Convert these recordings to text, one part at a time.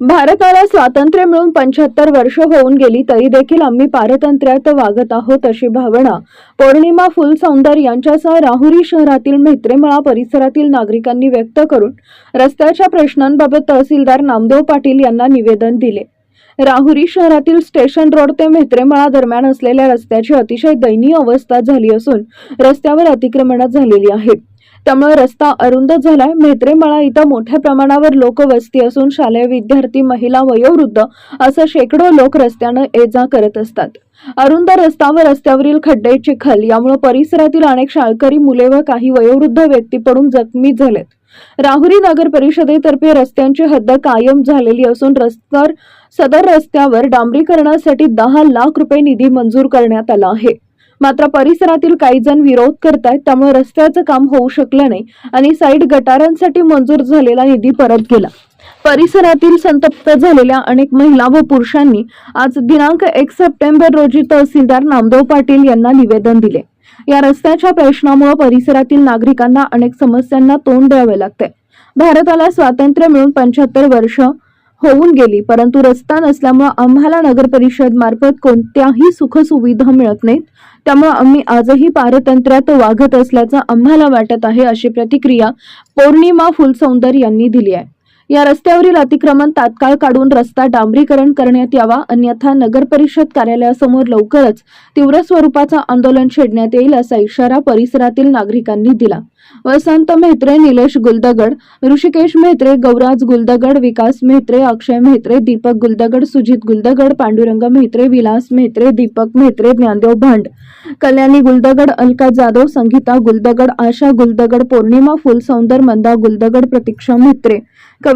भारताला स्वातंत्र्य मिळून पंच्याहत्तर वर्ष होऊन गेली तरी देखील आम्ही पारतंत्र्यात वागत आहोत अशी भावना. पौर्णिमा फुलसौंदर यांच्यासह राहुरी शहरातील मैत्रेमळा परिसरातील नागरिकांनी व्यक्त करून रस्त्याच्या प्रश्नांबाबत तहसीलदार नामदेव पाटील यांना निवेदन दिले. राहुरी शहरातील स्टेशन रोड ते मैत्रेमळा दरम्यान असलेल्या रस्त्याची अतिशय दयनीय अवस्था झाली असून रस्त्यावर अतिक्रमणं झालेली आहेत. त्यामुळे रस्ता अरुंद झालाय. म्हेत्रेमळा इथं मोठ्या प्रमाणावर लोकवस्ती असून शालेय विद्यार्थी महिला वयोवृद्ध असं शेकडो लोक रस्त्यानं ये जा करत असतात. अरुंद रस्ता व रस्त्यावरील खड्डे चिखल यामुळे परिसरातील अनेक शाळकरी मुले व काही वयोवृद्ध व्यक्ती पडून जखमी झालेत. राहुरी नगर परिषदेतर्फे रस्त्यांची हद्द कायम झालेली असून रस्त्यावर सदर रस्त्यावर डांबरीकरणासाठी दहा लाख रुपये निधी मंजूर करण्यात आला आहे. मात्र परिसरातील काही जण विरोध करतायत त्यामुळे रस्त्याचं काम होऊ शकलं नाही आणि साईड गटारांसाठी मंजूर झालेला निधी परत गेला. परिसरातील संतप्त झालेल्या अनेक महिला व पुरुषांनी आज दिनांक एक सप्टेंबर रोजी तहसीलदार नामदेव पाटील यांना निवेदन दिले. या रस्त्याच्या प्रश्नामुळे परिसरातील नागरिकांना अनेक समस्यांना तोंड द्यावे लागते. भारताला स्वातंत्र्य मिळून पंच्याहत्तर वर्ष होऊन गेली परंतु रस्ता नसल्यामुळे आम्हाला नगर परिषद मार्फत कोणत्याही सुखसुविधा मिळत नाहीत. त्यामुळे आम्ही आजही पारतंत्र्यात वागत असल्याचं आम्हाला वाटत आहे अशी प्रतिक्रिया पौर्णिमा फुलसौंदर यांनी दिली आहे. या रस्त्यावरील अतिक्रमण तात्काळ काढून रस्ता डांबरीकरण करण्यात यावा अन्यथा नगर परिषद कार्यालयासमोर लवकरच तीव्र स्वरूपाचं आंदोलन छेडण्यात येईल असा इशारा परिसरातील नागरिकांनी दिला. वसंत म्हेत्रे निलेश गुलदगड ऋषिकेश म्हेत्रे गौराज गुलदगड विकास म्हेत्रे अक्षय म्हेत्रे दीपक गुलदगड सुजित गुलदगड पांडुरंग म्हेत्रे विलास म्हेत्रे दीपक म्हेत्रे ज्ञानदेव भांड कल्याणी गुलदगड अलका जाधव संगीता गुलदगड आशा गुलदगड पौर्णिमा फुलसौंदर मंदा गुलदगड प्रतीक्षा म्हेत्रे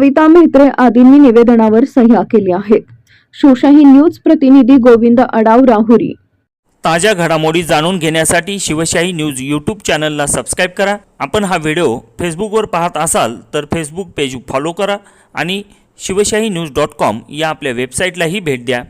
कविता म्हेत्रे आदींनी निवेदनावर सह्या केल्या आहेत. शिवशाही न्यूज प्रतिनिधी गोविंद अडाव राहुरी. ताज्या घडामोडी जाणून घेण्यासाठी शिवशाही न्यूज यूट्यूब चॅनलला सबस्क्राईब करा. आपण हा व्हिडिओ फेसबुकवर पाहत असाल तर फेसबुक पेज फॉलो करा आणि शिवशाही न्यूज डॉट कॉम या आपल्या वेबसाईटलाही भेट द्या.